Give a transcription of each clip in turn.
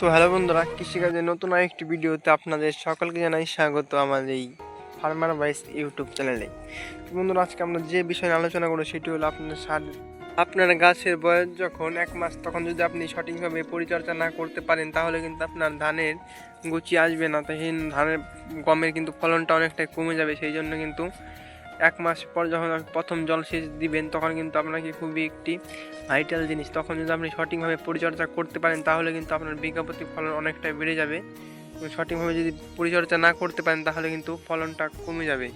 তো হ্যালো বন্ধুরা, কৃষিকাজের নতুন আরেকটি ভিডিওতে আপনাদের সকলকে জানাই স্বাগত আমার এই ফার্মার বাইস ইউটিউব চ্যানেলে তো বন্ধুরা, আজকে আমরা যে বিষয়ে আলোচনা করব সেটি হলো আপনার সার, আপনার গাছের বয়স যখন এক মাস, তখন যদি আপনি সঠিকভাবে পরিচর্যা না করতে পারেন, তাহলে কিন্তু আপনার ধানের গুচি আসবে না। তাই ধানের গমের কিন্তু ফলনটা অনেকটাই কমে যাবে, সেই জন্য কিন্তু এক মাস পর যখন আপনি প্রথম জলসেচ দিবেন, তখন কিন্তু আপনাকে খুবই একটি ভাইটাল জিনিস। তখন যদি আপনি সঠিকভাবে পরিচর্যা করতে পারেন, তাহলে কিন্তু আপনার প্রতি ফলন অনেকটাই বেড়ে যাবে। সঠিকভাবে যদি পরিচর্যা না করতে পারেন, তাহলে কিন্তু ফলনটা কমে যাবে।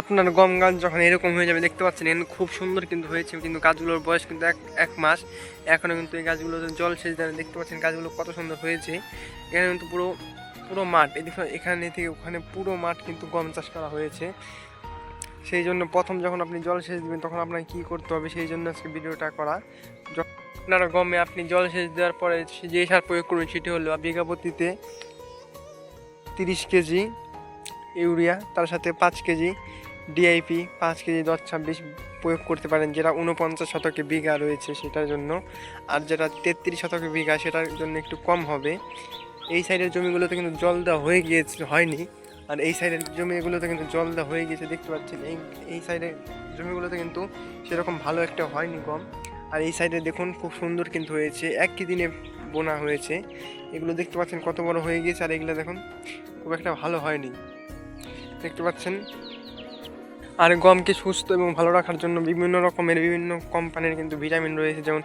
আপনার গম গাছ যখন এরকম হয়ে যাবে, দেখতে পাচ্ছেন এখানে খুব সুন্দর কিন্তু হয়েছে, কিন্তু গাছগুলোর বয়স কিন্তু এক এক মাস। এখনও কিন্তু এই গাছগুলো জল সেচ দেন, দেখতে পাচ্ছেন গাছগুলো কত সুন্দর হয়েছে। এখানে কিন্তু পুরো পুরো মাঠ দেখুন, এখানে থেকে ওখানে পুরো মাঠ কিন্তু গম চাষ করা হয়েছে। সেই জন্য প্রথম যখন আপনি জল সেচ দেবেন, তখন আপনাকে কী করতে হবে? সেই জন্য আজকে ভিডিওটা করা। আপনার গমে আপনি জল সেচ দেওয়ার পরে যে সার প্রয়োগ করবেন, সেটি হলো বিঘা প্রতিতে তিরিশ কেজি ইউরিয়া, তার সাথে পাঁচ কেজি ডিআইপি, পাঁচ কেজি দশ ছাব্বিশ প্রয়োগ করতে পারেন, যেটা উনপঞ্চাশ শতকে বিঘা রয়েছে সেটার জন্য। আর যেটা তেত্রিশ শতকে বিঘা, সেটার জন্য একটু কম হবে। এই সাইডের জমিগুলোতে কিন্তু জল দেওয়া হয়ে গিয়েছে, হয়নি। আর এই সাইডের জমিগুলোতে কিন্তু জল দেওয়া হয়ে গিয়েছে, দেখতে পাচ্ছেন? এই এই সাইডের জমিগুলোতে কিন্তু সেরকম ভালো একটা হয়নি কম আর এই সাইডে দেখুন, খুব সুন্দর কিন্তু হয়েছে। একই দিনে বোনা হয়েছে। এগুলো দেখতে পাচ্ছেন কত বড় হয়ে গিয়েছে, আর এগুলো দেখুন, খুব একটা ভালো হয়নি। দেখতে পাচ্ছেন? আর গমকে সুস্থ এবং ভালো রাখার জন্য বিভিন্ন রকমের, বিভিন্ন কোম্পানির কিন্তু ভিটামিন রয়েছে, যেমন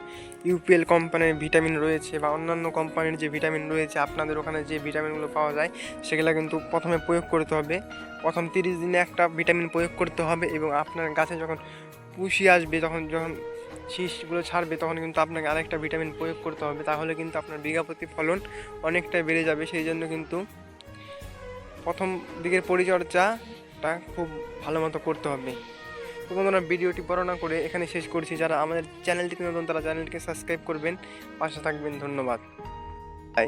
ইউপিএল কোম্পানির ভিটামিন রয়েছে বা অন্যান্য কোম্পানির যে ভিটামিন রয়েছে, আপনাদের ওখানে যে ভিটামিনগুলো পাওয়া যায়, সেগুলো কিন্তু প্রথমে প্রয়োগ করতে হবে। প্রথম তিরিশ দিনে একটা ভিটামিন প্রয়োগ করতে হবে এবং আপনার গাছে যখন পুষি আসবে তখন যখন শীষগুলো ছাড়বে, তখন কিন্তু আপনাকে আরেকটা ভিটামিন প্রয়োগ করতে হবে। তাহলে কিন্তু আপনার বিঘা প্রতি ফলন অনেকটাই বেড়ে যাবে। সেই জন্য কিন্তু প্রথম দিকের পরিচর্যাটা খুব ভালো মতো করতে হবে। তো বন্ধুরা, ভিডিওটি বর্ণনা করে এখানে শেষ করছি। যারা আমাদের চ্যানেলটিতে নতুন, তারা চ্যানেলটিকে সাবস্ক্রাইব করবেন। পাশে থাকবেন, ধন্যবাদ। বাই